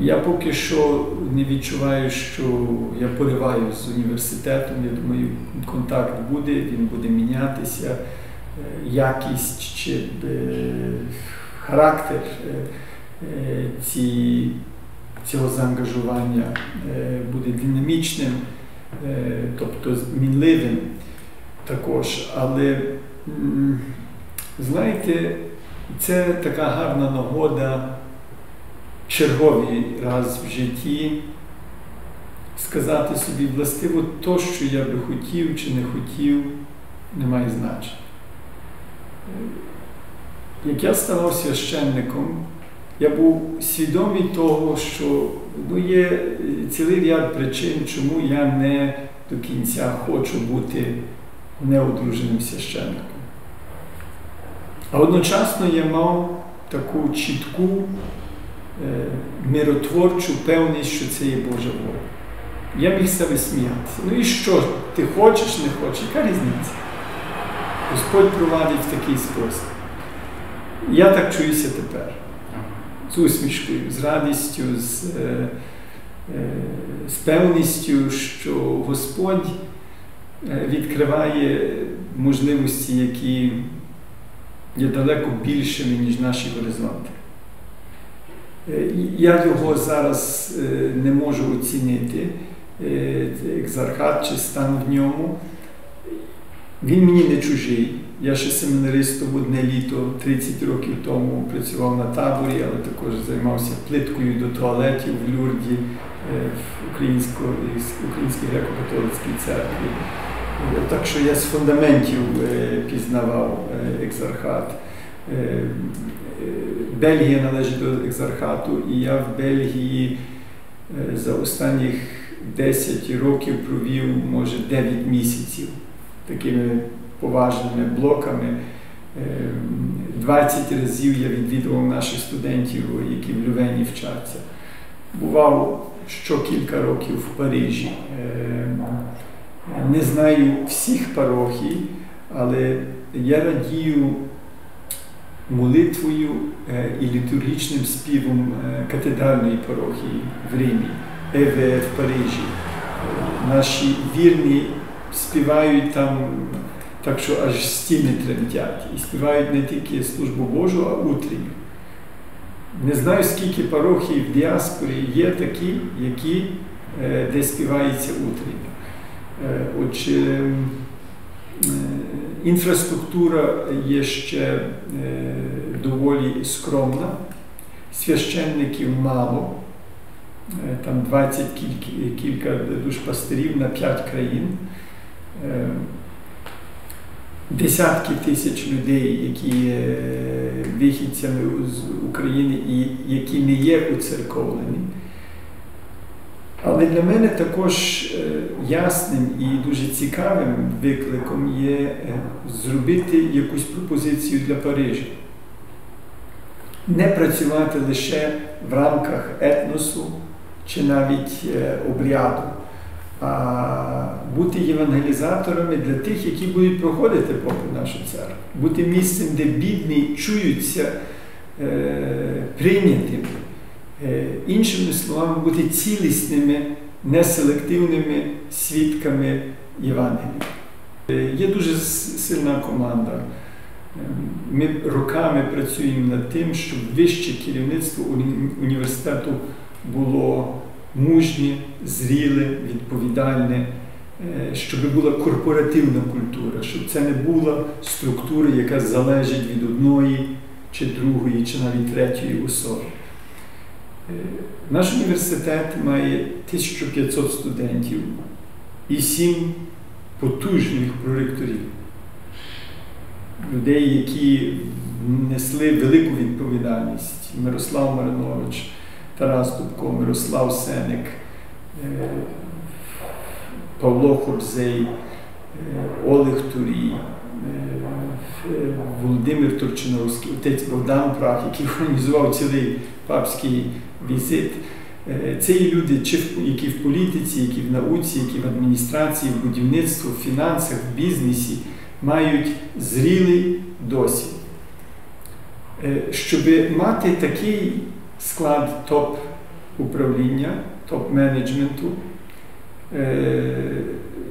Я поки що не відчуваю, що я пориваю з університетом. Я думаю, контакт буде, він буде мінятися, е, якість чи е, характер е, ці, цього заангажування буде динамічним, тобто змінливим також. Але знаєте, це така гарна нагода черговий раз в житті сказати собі властиво то, що я би хотів чи не хотів, не має значення. Як я ставав священником, я був свідомий того, що ну, є цілий ряд причин, чому я не до кінця хочу бути неодруженим священником. А одночасно я мав таку чітку миротворчу певність, що це є Божа воля. Я міг себе сміятися. Ну і що? Ти хочеш, не хочеш? Яка різниця? Господь провадить в такий спосіб. Я так чуюся тепер. З усмішкою, з радістю, з, е, е, з певністю, що Господь е, відкриває можливості, які є далеко більшими, ніж наші горизонти. Е, Я його зараз е, не можу оцінити, е, екзархат чи стан в ньому. Він мені не чужий. Я ще семінаристом одне літо 30 років тому працював на таборі, але також займався плиткою до туалетів в Люрді в Українській греко-католицькій церкві. Так що я з фундаментів пізнавав екзархат. Е, е, Бельгія належить до екзархату, і я в Бельгії е, за останніх 10 років провів, може, 9 місяців такими поважними блоками. Е, 20 разів я відвідував наших студентів, які в Лювені вчаться. Бував що кілька років в Парижі. Не знаю всіх парохій, але я радію молитвою е, і літургічним співом е, катедральної парохії в Римі, ЕВ в Парижі. Е, Наші вірні співають там так, що аж стіни тремтять. І співають не тільки службу Божу, а утренню. Не знаю, скільки парохій в діаспорі є такі, які, е, де співається утренньо. Е, Отже, інфраструктура є ще е, доволі скромна, священників мало, Е, там 20 кілька, кілька душпастерів на 5 країн. Е, Десятки тисяч людей, які є вихідцями з України і які не є уцерковлені. Але для мене також е, ясним і дуже цікавим викликом є е, зробити якусь пропозицію для Парижа. Не працювати лише в рамках етносу чи навіть е, обряду, а бути євангелізаторами для тих, які будуть проходити попри нашу церкву, бути місцем, де бідні чуються прийнятими. Е, Іншими словами, бути цілісними, неселективними свідками Євангелія. Е, Є дуже сильна команда. Е, Ми роками працюємо над тим, щоб вище керівництво університету було мужнє, зріле, відповідальне, щоб була корпоративна культура, щоб це не була структура, яка залежить від одної чи другої, чи навіть третьої особи. Е, Наш університет має 1500 студентів і 7 потужних проректорів. Людей, які несли велику відповідальність. Мирослав Маринович, Тарас Дубко, Мирослав Сеник, е, Павло Хобзей, е, Олег Турій, Володимир Турчиновський, отець Богдан Прах, який організував цілий папський візит. Е, Це є люди, які в політиці, які в науці, які в адміністрації, в будівництві, в фінансах, в бізнесі мають зрілий досвід. Е, Щоб мати такий склад топ управління, топ-менеджменту.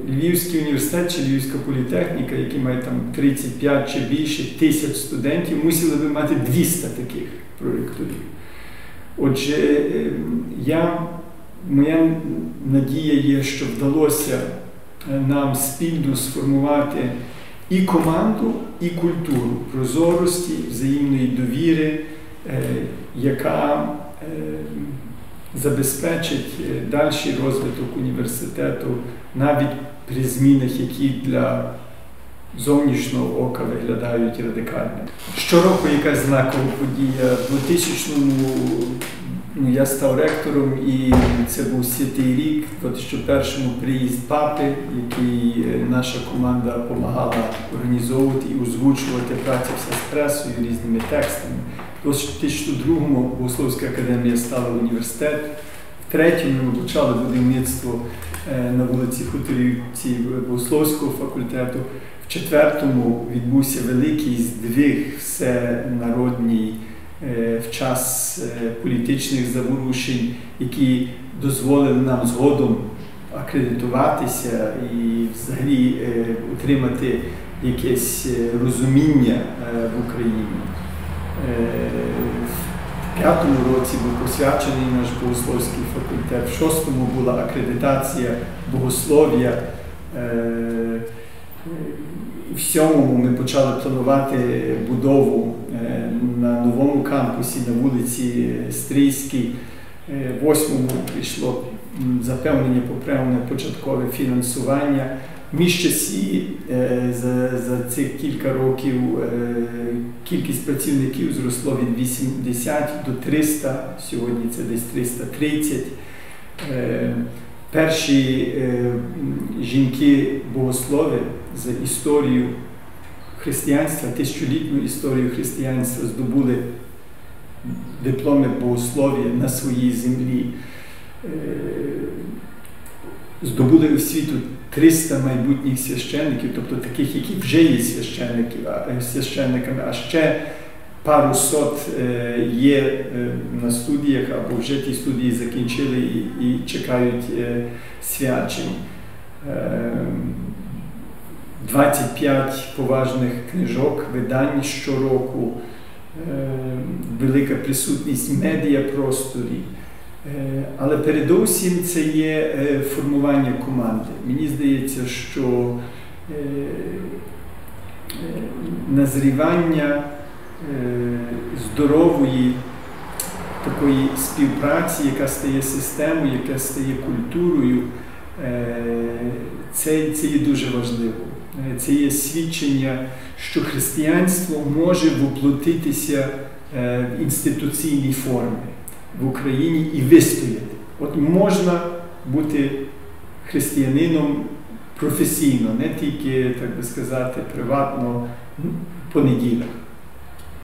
Львівський університет чи Львівська політехніка, які мають там 35 чи більше тисяч студентів, мусили би мати 200 таких проректорів. Отже, е, я, моя надія є, що вдалося е, нам спільно сформувати і команду, і культуру прозорості, взаємної довіри, е, яка забезпечить дальший розвиток університету навіть при змінах, які для зовнішнього ока виглядають радикально. Щороку якась знакова подія. В 2000-му ну, я став ректором, і це був святий рік, в 2001-му приїзд папи, який е, наша команда допомагала організовувати і озвучувати працю з пресою різними текстами. У 2002-му Богословська академія стала університет. В третьому ми почали будівництво е, на вулиці Хуторівці Богословського факультету. В четвертому відбувся великий здвиг всенародній е, в час е, політичних заворушень, які дозволили нам згодом акредитуватися і взагалі отримати якесь розуміння в Україні п'ятому році був посвячений наш богословський факультет, в шостому була акредитація богослов'я. В сьомому ми почали планувати будову на новому кампусі на вулиці Стрийській. Е, в восьмому прийшло запевнення про початкове фінансування. Між часі е, за за цих кілька років е, кількість працівників зросло від 80 до 300, сьогодні це десь 330. Е, перші жінки-богослови за історію християнства, тисячолітню історію християнства здобули дипломи богослов'я на своїй землі. Здобули освіту 300 майбутніх священників, тобто таких, які вже є е, священниками, а ще пару сот е, є е, на студіях або вже ті студії закінчили і, і чекають свячень. 25 поважних книжок, видань щороку, велика присутність медіапросторі. Е, але передусім це є е, формування команди. Мені здається, що е, назрівання здорової такої співпраці, яка стає системою, яка стає культурою, це, це є дуже важливо. Це є свідчення, що християнство може воплотитися в інституційній формі в Україні і вистояти. От можна бути християнином професійно, не тільки, так би сказати, приватно по неділях.